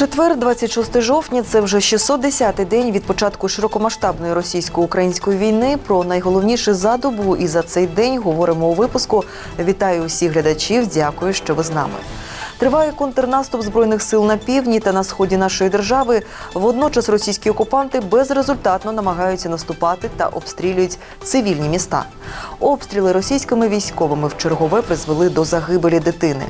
Четвер, 26 жовтня, це вже 610-й день від початку широкомасштабної російсько-української війни. Про найголовніше за добу і за цей день говоримо у випуску. Вітаю усіх глядачів. Дякую, що ви з нами. Триває контрнаступ збройних сил на півдні та на сході нашої держави. Водночас російські окупанти безрезультатно намагаються наступати та обстрілюють цивільні міста. Обстріли російськими військовими в чергове призвели до загибелі дитини.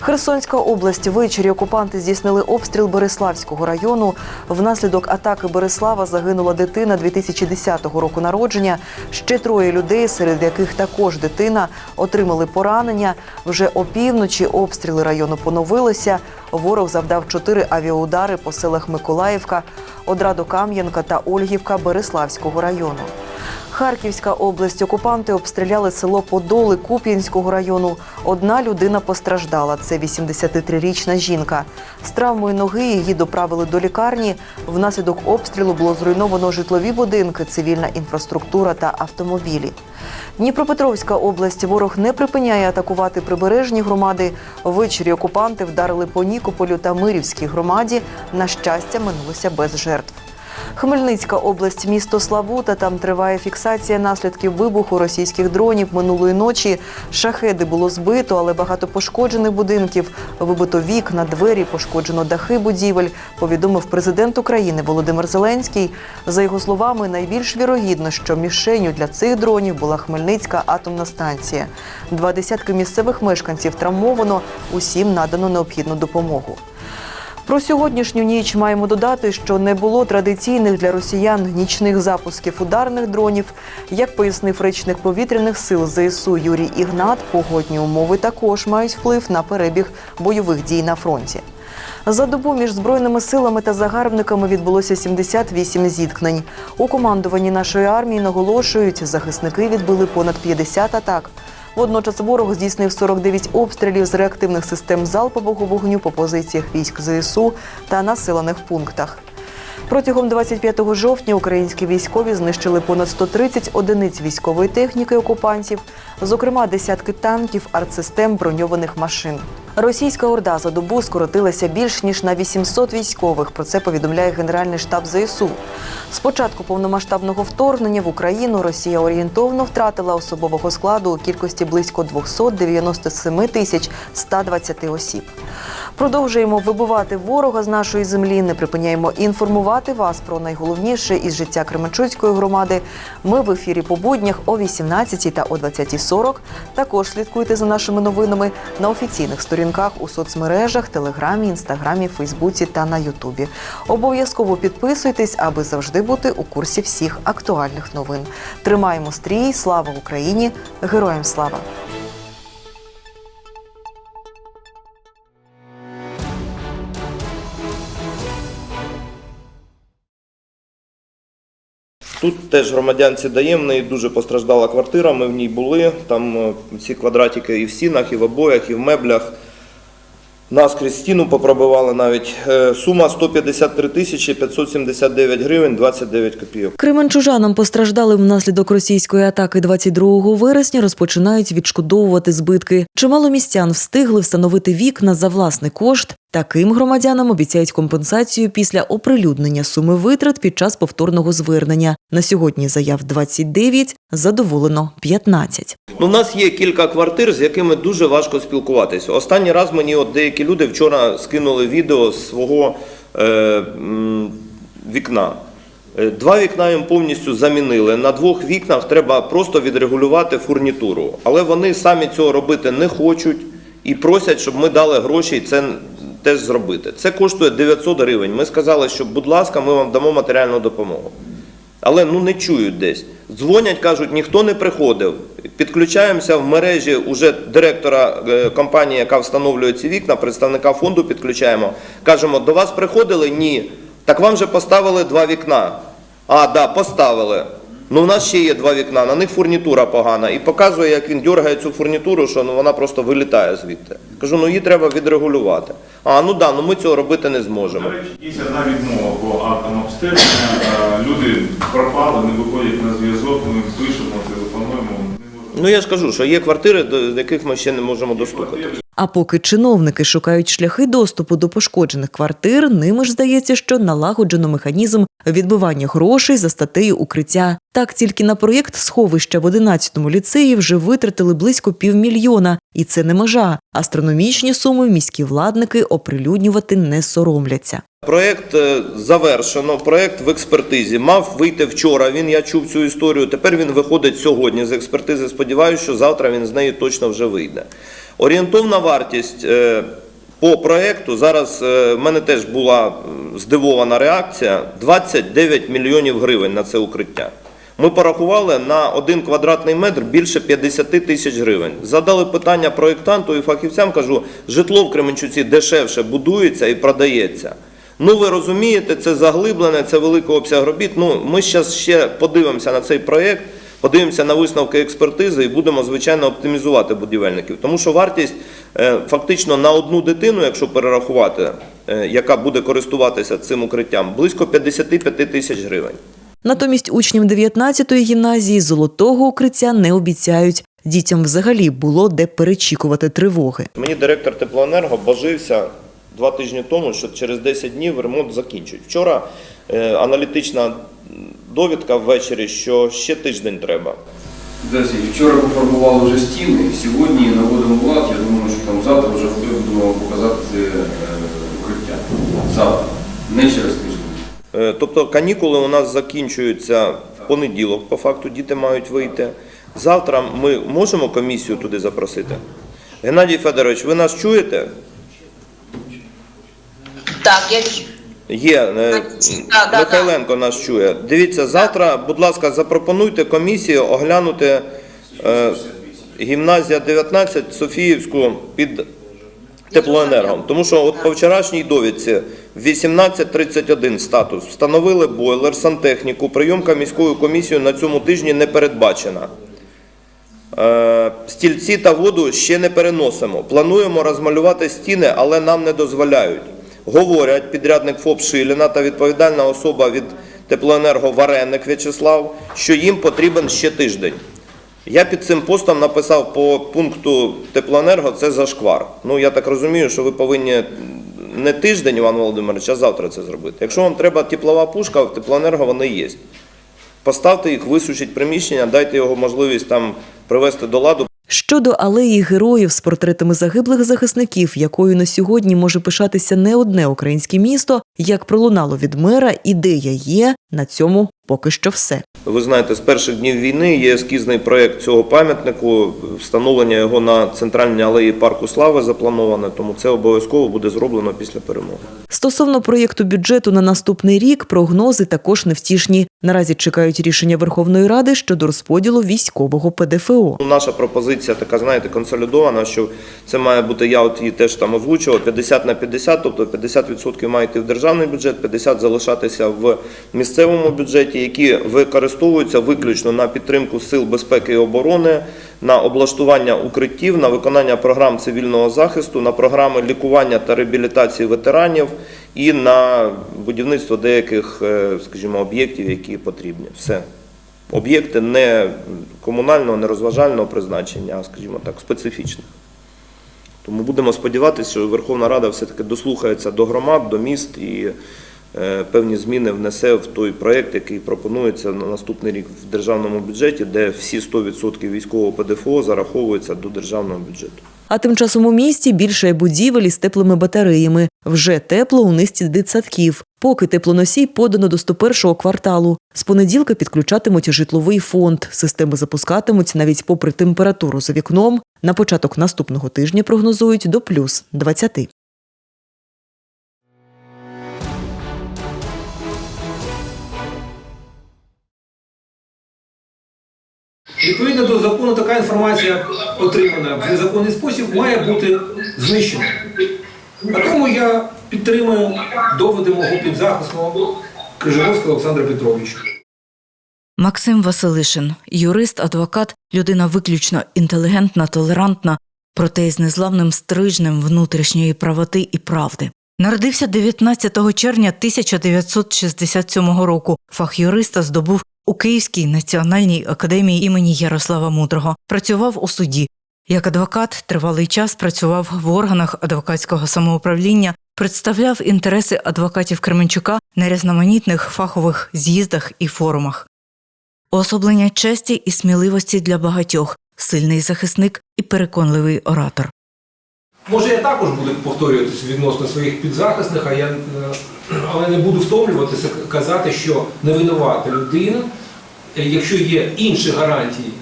Херсонська область ввечері окупанти здійснили обстріл Береславського району. Внаслідок атаки Береслава загинула дитина 2010 року народження. Ще троє людей, серед яких також дитина, отримали поранення. Вже опівночі обстріли району поновилися. Ворог завдав чотири авіаудари по селах Миколаївка, Одрадокам'янка та Ольгівка Береславського району. Харківська область окупанти обстріляли село Подоли Куп'янського району. Одна людина постраждала. Це 83-річна жінка. З травмою ноги її доправили до лікарні. Внаслідок обстрілу було зруйновано житлові будинки, цивільна інфраструктура та автомобілі. Дніпропетровська область ворог не припиняє атакувати прибережні громади. Ввечері окупанти вдарили по Нікополю та Мирівській громаді. На щастя, минулося без жертв. Хмельницька область, місто Славута. Там триває фіксація наслідків вибуху російських дронів минулої ночі. Шахеди було збито, але багато пошкоджених будинків. Вибито вікна, двері, пошкоджено дахи будівель. Повідомив президент України Володимир Зеленський. За його словами, найбільш вірогідно, що мішенню для цих дронів була Хмельницька атомна станція. Два десятки місцевих мешканців травмовано. Усім надано необхідну допомогу. Про сьогоднішню ніч маємо додати, що не було традиційних для росіян нічних запусків ударних дронів. Як пояснив речник повітряних сил ЗСУ Юрій Ігнат, погодні умови також мають вплив на перебіг бойових дій на фронті. За добу між збройними силами та загарбниками відбулося 78 зіткнень. У командуванні нашої армії наголошують, захисники відбили понад 50 атак. Водночас ворог здійснив 49 обстрілів з реактивних систем залпового вогню по позиціях військ ЗСУ та населених пунктах. Протягом 25 жовтня українські військові знищили понад 130 одиниць військової техніки окупантів, зокрема десятки танків, артсистем, броньованих машин. Російська орда за добу скоротилася більш ніж на 800 військових. Про це повідомляє Генеральний штаб ЗСУ. З початку повномасштабного вторгнення в Україну Росія орієнтовно втратила особового складу у кількості близько 297 тисяч 120 осіб. Продовжуємо вибивати ворога з нашої землі. Не припиняємо інформувати вас про найголовніше із життя Кременчуцької громади. Ми в ефірі по буднях о 18 та о 20.40. Також слідкуйте за нашими новинами на офіційних сторінках у соцмережах, телеграмі, інстаграмі, Фейсбуці та на Ютубі. Обов'язково підписуйтесь, аби завжди бути у курсі всіх актуальних новин. Тримаємо стрій, слава Україні! Героям слава! Тут теж громадянці неї дуже постраждала квартира, ми в ній були. Там е, ці квадратики і в стінах, і в обоях, і в меблях. Наскрізь стіну попробивали навіть. Е, Сума 153 тисячі 579 гривень 29 копійок. Кременчужанам постраждали внаслідок російської атаки 22 вересня. Розпочинають відшкодовувати збитки. Чимало містян встигли встановити вікна за власний кошт. Таким громадянам обіцяють компенсацію після оприлюднення суми витрат під час повторного звернення. На сьогодні заяв 29, задоволено 15. Ну, у нас є кілька квартир, з якими дуже важко спілкуватися. Останній раз мені от деякі люди вчора скинули відео з свого е, вікна. Е, Два вікна їм повністю замінили. На двох вікнах треба просто відрегулювати фурнітуру. Але вони самі цього робити не хочуть і просять, щоб ми дали гроші і це теж зробити. Це коштує 900 гривень. Ми сказали, що, будь ласка, ми вам дамо матеріальну допомогу. Але ну не чують десь. Дзвонять, кажуть, ніхто не приходив. Підключаємося в мережі уже директора е, компанії, яка встановлює ці вікна, представника фонду підключаємо. Кажемо, до вас приходили? Ні. Так вам же поставили два вікна. А, да, поставили. Ну, у нас ще є два вікна, на них фурнітура погана. І показує, як він дергає цю фурнітуру, що ну, вона просто вилітає звідти. Кажу, ну її треба відрегулювати. А, ну да, ну ми цього робити не зможемо. До речі, є одна відмова по актам обстеження. Люди пропали, не виходять на зв'язок, ми пишемо, телефонуємо. Ну я ж кажу, що є квартири, до яких ми ще не можемо достукатися. А поки чиновники шукають шляхи доступу до пошкоджених квартир, ними ж здається, що налагоджено механізм відбивання грошей за статтею укриття. Так тільки на проєкт сховища в 11-му ліцеї вже витратили близько півмільйона, і це не межа. Астрономічні суми міські владники оприлюднювати не соромляться. Проєкт е, завершено, проєкт в експертизі. Мав вийти вчора. Він я чув цю історію. Тепер він виходить сьогодні з експертизи. Сподіваюся, що завтра він з неї точно вже вийде. Орієнтовна вартість е, по проєкту зараз е, в мене теж була здивована реакція: 29 мільйонів гривень на це укриття. Ми порахували на один квадратний метр більше 50 тисяч гривень. Задали питання проєктанту і фахівцям, кажу, житло в Кременчуці дешевше будується і продається. Ну, ви розумієте, це заглиблене, це великий обсяг робіт. Ну, ми зараз ще подивимося на цей проєкт, подивимося на висновки експертизи і будемо, звичайно, оптимізувати будівельників. Тому що вартість е, фактично на одну дитину, якщо перерахувати, е, яка буде користуватися цим укриттям, близько 55 тисяч гривень. Натомість учням 19-ї гімназії золотого укриття не обіцяють. Дітям взагалі було де перечікувати тривоги. Мені директор теплоенерго божився два тижні тому, що через 10 днів ремонт закінчують. Вчора е, аналітична довідка ввечері, що ще тиждень треба. Десь вчора пофарбували вже стіни, сьогодні наводимо лад. Я думаю, що там завтра вже будемо показати це е, укриття. Завтра, не через тиждень. Е, Тобто канікули у нас закінчуються в понеділок, по факту діти мають вийти. Завтра ми можемо комісію туди запросити. Геннадій Федорович, ви нас чуєте? Так, я чу- Є, е, Да, да, нас чує. Дивіться, завтра, будь ласка, запропонуйте комісію оглянути е, гімназія 19 Софіївську під теплоенергом. Тому що от по вчорашній довідці 18.31 статус встановили бойлер, сантехніку, прийомка міською комісією на цьому тижні не передбачена. Е, Стільці та воду ще не переносимо. Плануємо розмалювати стіни, але нам не дозволяють. Говорять підрядник ФОП Шиліна та відповідальна особа від теплоенерго Вареник В'ячеслав, що їм потрібен ще тиждень. Я під цим постом написав по пункту теплоенерго це зашквар. Ну я так розумію, що ви повинні не тиждень, Іван Володимирович, а завтра це зробити. Якщо вам треба теплова пушка, в теплоенерго вони є. Поставте їх, висушіть приміщення, дайте його можливість там привести до ладу. Щодо алеї героїв з портретами загиблих захисників, якою на сьогодні може пишатися не одне українське місто, як пролунало від мера, ідея є на цьому поки що все. Ви знаєте, з перших днів війни є ескізний проєкт цього пам'ятнику. Встановлення його на центральній алеї парку слави заплановане, тому це обов'язково буде зроблено після перемоги. Стосовно проєкту бюджету на наступний рік, прогнози також невтішні. Наразі чекають рішення Верховної Ради щодо розподілу військового ПДФО. Наша пропозиція така, знаєте, консолідована, що це має бути, я от її теж там озвучував, 50 на 50, тобто 50% має йти в державний бюджет, 50 залишатися в місцевому бюджеті, які використовуються виключно на підтримку сил безпеки і оборони, на облаштування укриттів, на виконання програм цивільного захисту, на програми лікування та реабілітації ветеранів і на будівництво деяких, е, скажімо, об'єктів, які потрібні. Все. Об'єкти не комунального, не розважального призначення, а, скажімо так, специфічних. Тому будемо сподіватися, що Верховна Рада все-таки дослухається до громад, до міст і е, певні зміни внесе в той проєкт, який пропонується на наступний рік в державному бюджеті, де всі 100% військового ПДФО зараховуються до державного бюджету. А тим часом у місті більше будівель із теплими батареями. Вже тепло у низці дитсадків. Поки теплоносій подано до 101-го кварталу. З понеділка підключатимуть житловий фонд. Системи запускатимуть навіть попри температуру за вікном. На початок наступного тижня прогнозують до плюс 20. Відповідно до закону, така інформація отримана в незаконний спосіб має бути знищена. А тому я підтримую доводи мого підзахисного Крижановського Олександра Петровича. Максим Василишин, юрист, адвокат, людина виключно інтелігентна, толерантна, проте із незламним стрижнем внутрішньої правоти і правди. Народився 19 червня 1967 року. Фах юриста здобув у Київській національній академії імені Ярослава Мудрого. Працював у суді. Як адвокат тривалий час працював в органах адвокатського самоуправління, представляв інтереси адвокатів Кременчука на різноманітних фахових з'їздах і форумах. Уособлення честі і сміливості для багатьох, сильний захисник і переконливий оратор. Може, я також буду повторюватися відносно своїх підзахисних, а я, е, але не буду втомлюватися казати, що невинувата людина, е, якщо є інші гарантії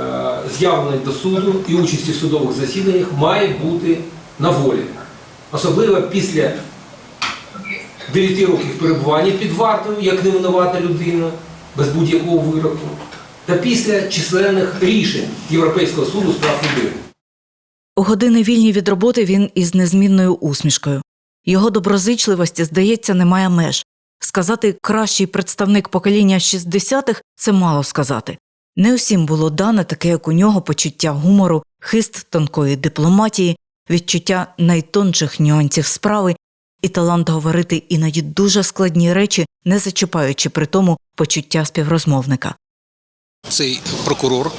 е, з'явлення до суду і участі в судових засіданнях, має бути на волі. Особливо після 9 років перебування під вартою, як невинувата людина, без будь-якого вироку, та після численних рішень Європейського суду з прав людини. У години вільні від роботи він із незмінною усмішкою. Його доброзичливості, здається, немає меж. Сказати кращий представник покоління 60-х – це мало сказати. Не усім було дане таке, як у нього, почуття гумору, хист тонкої дипломатії, відчуття найтонших нюансів справи і талант говорити іноді дуже складні речі, не зачіпаючи при тому почуття співрозмовника. Цей прокурор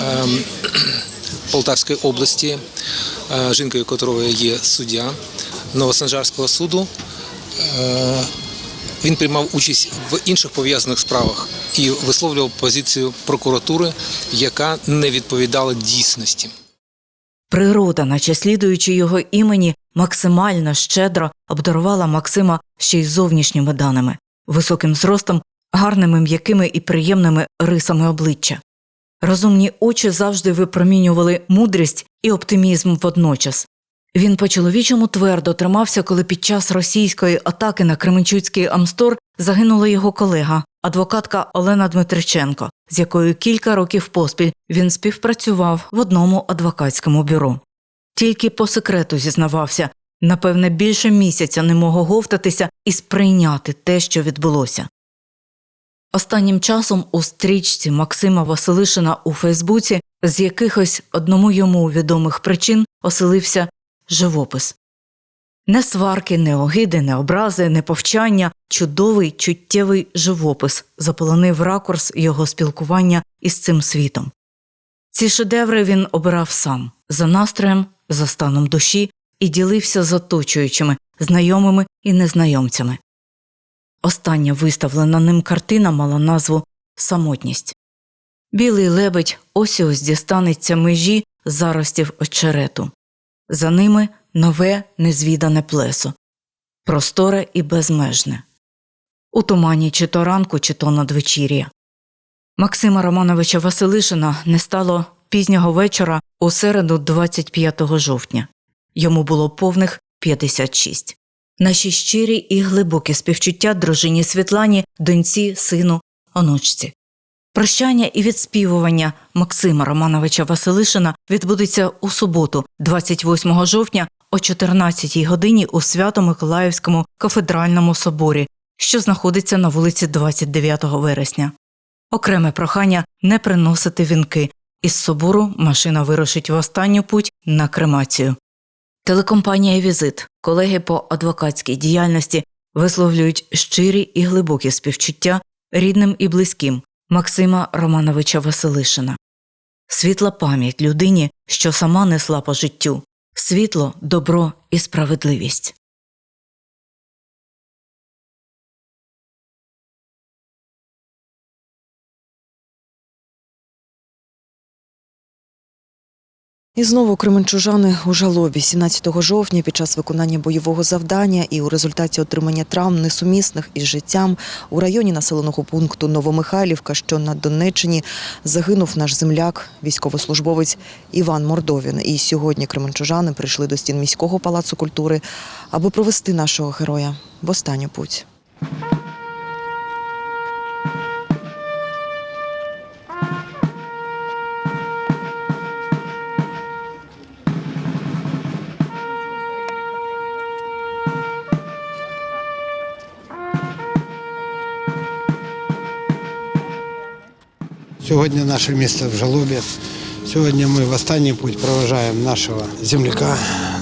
ем, Полтавської області, е, жінкою котрого є суддя Новосанжарського суду. Е, Він приймав участь в інших пов'язаних справах і висловлював позицію прокуратури, яка не відповідала дійсності. Природа, наче слідуючи його імені, максимально щедро обдарувала Максима ще й зовнішніми даними, високим зростом, гарними м'якими і приємними рисами обличчя. Розумні очі завжди випромінювали мудрість і оптимізм водночас. Він по-чоловічому твердо тримався, коли під час російської атаки на Кременчуцький Амстор загинула його колега, адвокатка Олена Дмитриченко, з якою кілька років поспіль він співпрацював в одному адвокатському бюро. Тільки по секрету зізнавався, напевне, більше місяця не мог оговтатися і сприйняти те, що відбулося. Останнім часом у стрічці Максима Василишина у Фейсбуці з якихось одному йому відомих причин оселився живопис. Не сварки, не огиди, не образи, не повчання, чудовий чуттєвий живопис заполонив ракурс його спілкування із цим світом. Ці шедеври він обирав сам за настроєм, за станом душі і ділився з оточуючими, знайомими і незнайомцями. Остання виставлена ним картина мала назву Самотність. Білий лебедь ось ось дістанеться межі заростів очерету. За ними нове незвідане плесо, просторе і безмежне. У тумані чи то ранку, чи то надвечір'я. Максима Романовича Василишина не стало пізнього вечора у середу 25 жовтня. Йому було повних 56. Наші щирі і глибокі співчуття дружині Світлані, доньці, сину, онучці. Прощання і відспівування Максима Романовича Василишина відбудеться у суботу, 28 жовтня о 14 годині у Свято-Миколаївському кафедральному соборі, що знаходиться на вулиці 29 вересня. Окреме прохання не приносити вінки. Із собору машина вирушить в останню путь на кремацію. Телекомпанія Візит, колеги по адвокатській діяльності висловлюють щирі і глибокі співчуття рідним і близьким Максима Романовича Василишина. Світла пам'ять людині, що сама несла по життю, світло, добро і справедливість. І знову кременчужани у жалобі 17 жовтня під час виконання бойового завдання і у результаті отримання травм несумісних із життям у районі населеного пункту Новомихайлівка, що на Донеччині, загинув наш земляк, військовослужбовець Іван Мордовін. І сьогодні кременчужани прийшли до стін міського палацу культури, аби провести нашого героя в останню путь. Сьогодні наше місто в жалобі. Сьогодні ми в останній путь проважаємо нашого земляка,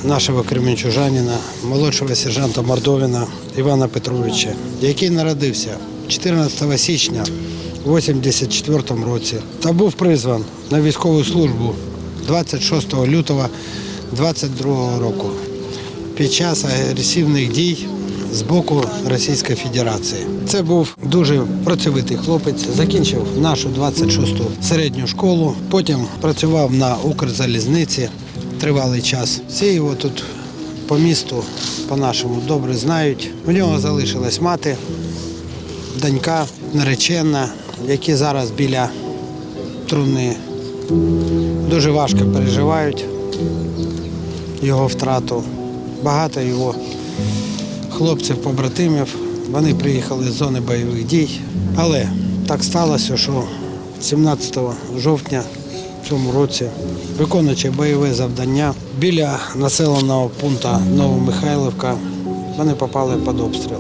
нашого кременчужанина, молодшого сержанта Мордовина Івана Петровича, який народився 14 січня у 84 році та був призван на військову службу 26 лютого 22 року під час агресивних дій з боку Російської Федерації. Це був дуже працьовитий хлопець, закінчив нашу 26-ту середню школу, потім працював на Укрзалізниці тривалий час. Всі його тут по місту, по-нашому добре знають. У нього залишилась мати, донька, наречена, які зараз біля труни дуже важко переживають його втрату. Багато його хлопців, побратимів, вони приїхали з зони бойових дій. Але так сталося, що 17 жовтня в цьому році, виконуючи бойове завдання, біля населеного пункту Новомихайлівка, вони попали під обстріл.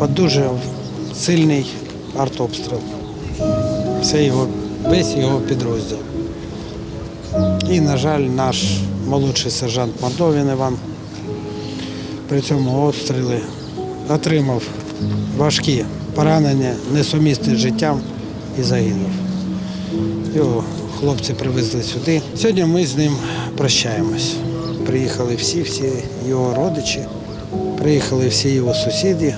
Під дуже сильний артобстріл. Все його, весь його підрозділ. І, на жаль, наш молодший сержант Мордовін Іван при цьому обстрілі отримав важкі поранення, несумісні з життям і загинув. Його хлопці привезли сюди. Сьогодні ми з ним прощаємось. Приїхали всі, всі його родичі, приїхали всі його сусіди,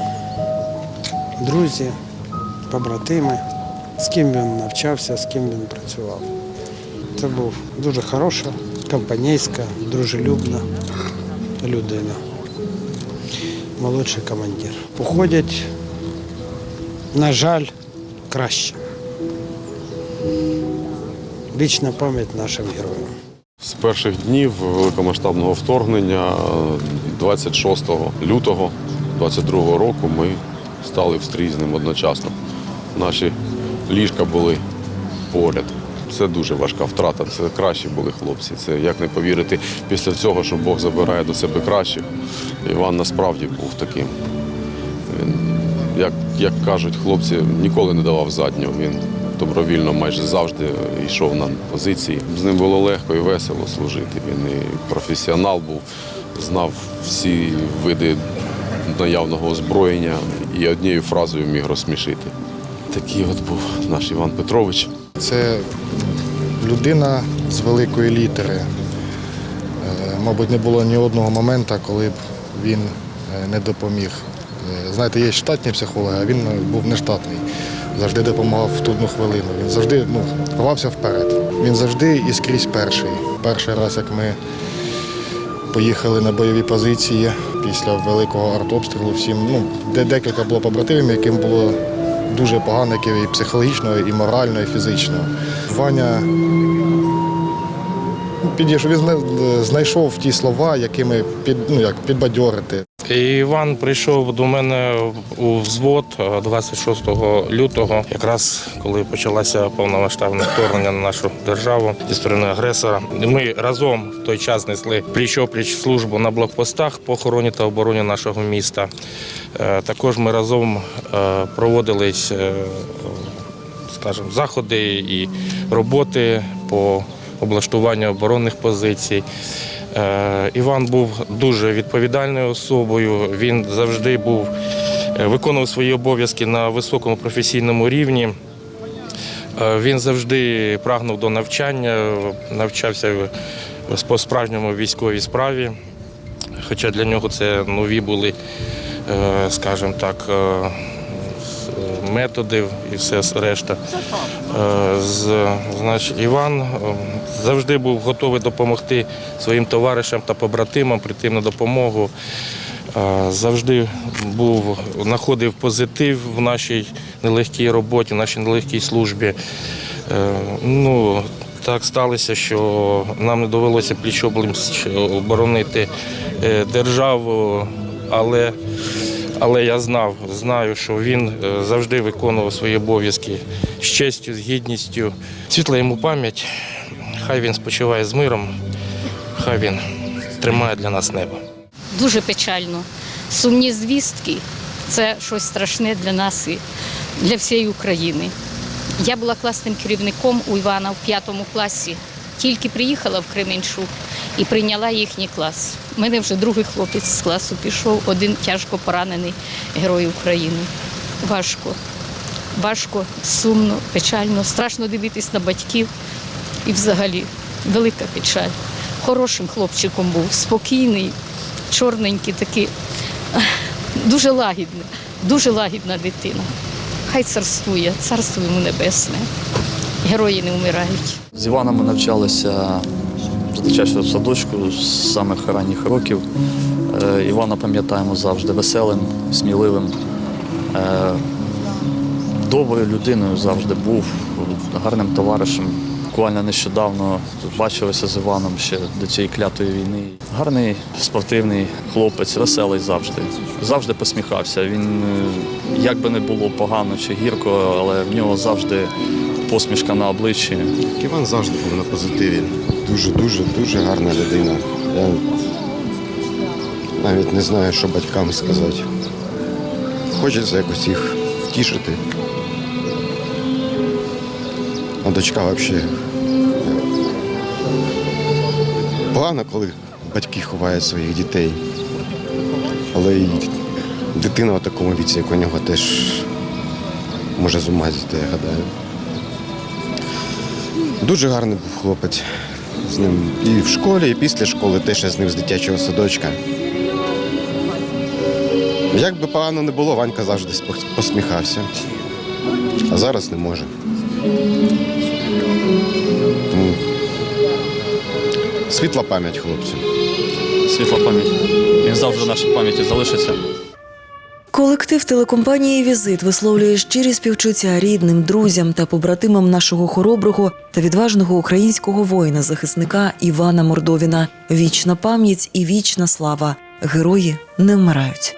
друзі, побратими, з ким він навчався, з ким він працював. Це був дуже хороша, компанійська, дружелюбна людина. Молодший командир. Походять, на жаль, краще. Вічна пам'ять нашим героям. З перших днів великомасштабного вторгнення, 26 лютого 22 року, ми стали в стрій з ним одночасно. Наші ліжка були поряд. Це дуже важка втрата. Це кращі були хлопці. Це як не повірити після цього, що Бог забирає до себе кращих. Іван насправді був таким. Він, як, як кажуть хлопці, ніколи не давав заднього. Він добровільно майже завжди йшов на позиції. З ним було легко і весело служити. Він і професіонал був, знав всі види наявного озброєння і однією фразою міг розсмішити. Такий от був наш Іван Петрович. Це людина з великої літери. Е, Мабуть, не було ні одного моменту, коли б він е, не допоміг. Е, Знаєте, є штатні психологи, а він був не штатний. Завжди допомагав в трудну хвилину. Він завжди ну, ховався вперед. Він завжди і скрізь перший. Перший раз, як ми поїхали на бойові позиції після великого артобстрілу, всім, ну, де декілька було побратимів, яким було дуже погано, як і психологічно, і морально, і фізично. Ваня ну, підійшов, він знайшов ті слова, якими під, ну, як, підбадьорити. І Іван прийшов до мене у взвод е, 26 лютого, якраз коли почалося повномасштабне вторгнення на нашу державу зі сторони агресора. Ми разом в той час несли пліч-опліч службу на блокпостах по охороні та обороні нашого міста. Е, Також ми разом е, проводились, е, скажімо, заходи і роботи по облаштуванню оборонних позицій. Е, Іван був дуже відповідальною особою. Він завжди був е, виконував свої обов'язки на високому професійному рівні. Е, Він завжди прагнув до навчання, навчався по справжньому військовій справі. Хоча для нього це нові були, скажімо так, методи і все решта. Е, значить, Іван е, завжди був готовий допомогти своїм товаришам та побратимам, прийти на допомогу. Е, Завжди був, знаходив позитив в нашій нелегкій роботі, в нашій нелегкій службі. Ну, так сталося, що нам не довелося пліч оборонити державу, але але я знав, знаю, що він е, завжди виконував свої обов'язки з честю, з гідністю. Світла йому пам'ять. Хай він спочиває з миром, хай він тримає для нас небо. Дуже печально. Сумні звістки це щось страшне для нас і для всієї України. Я була класним керівником у Івана в п'ятому класі. Тільки приїхала в Кременчук і прийняла їхній клас. У мене вже другий хлопець з класу пішов, один тяжко поранений герой України. Важко, важко, сумно, печально, страшно дивитись на батьків, І взагалі велика печаль. Хорошим хлопчиком був, спокійний, чорненький такий, дуже лагідний, дуже лагідна дитина. Хай царствує, царство йому небесне. Герої не вмирають. З Іваном ми навчалися в дитячому садочку з самих ранніх років. Е, Івана пам'ятаємо завжди веселим, сміливим, е, доброю людиною завжди був, гарним товаришем. Буквально нещодавно бачилися з Іваном ще до цієї клятої війни. Гарний спортивний хлопець, веселий завжди. Завжди посміхався. Він е, як би не було погано чи гірко, але в нього завжди посмішка на обличчі. Іван завжди був на позитиві. Дуже, дуже, гарна людина. Я навіть не знаю, що батькам сказати. Хочеться якось їх втішити. А дочка взагалі. Погано, коли батьки ховають своїх дітей. Але і дитина в такому віці, як у нього, теж може з ума зійти, я гадаю. Дуже гарний був хлопець. З ним і в школі, і після школи, теж з ним з дитячого садочка. Як би погано не було, Ванька завжди посміхався. А зараз не може. Тому світла пам'ять хлопцю. Світла пам'ять. Він завжди в нашій пам'яті залишиться. Колектив телекомпанії Візит висловлює щирі співчуття рідним, друзям та побратимам нашого хороброго та відважного українського воїна-захисника Івана Мордовіна. Вічна пам'ять і вічна слава. Герої не вмирають.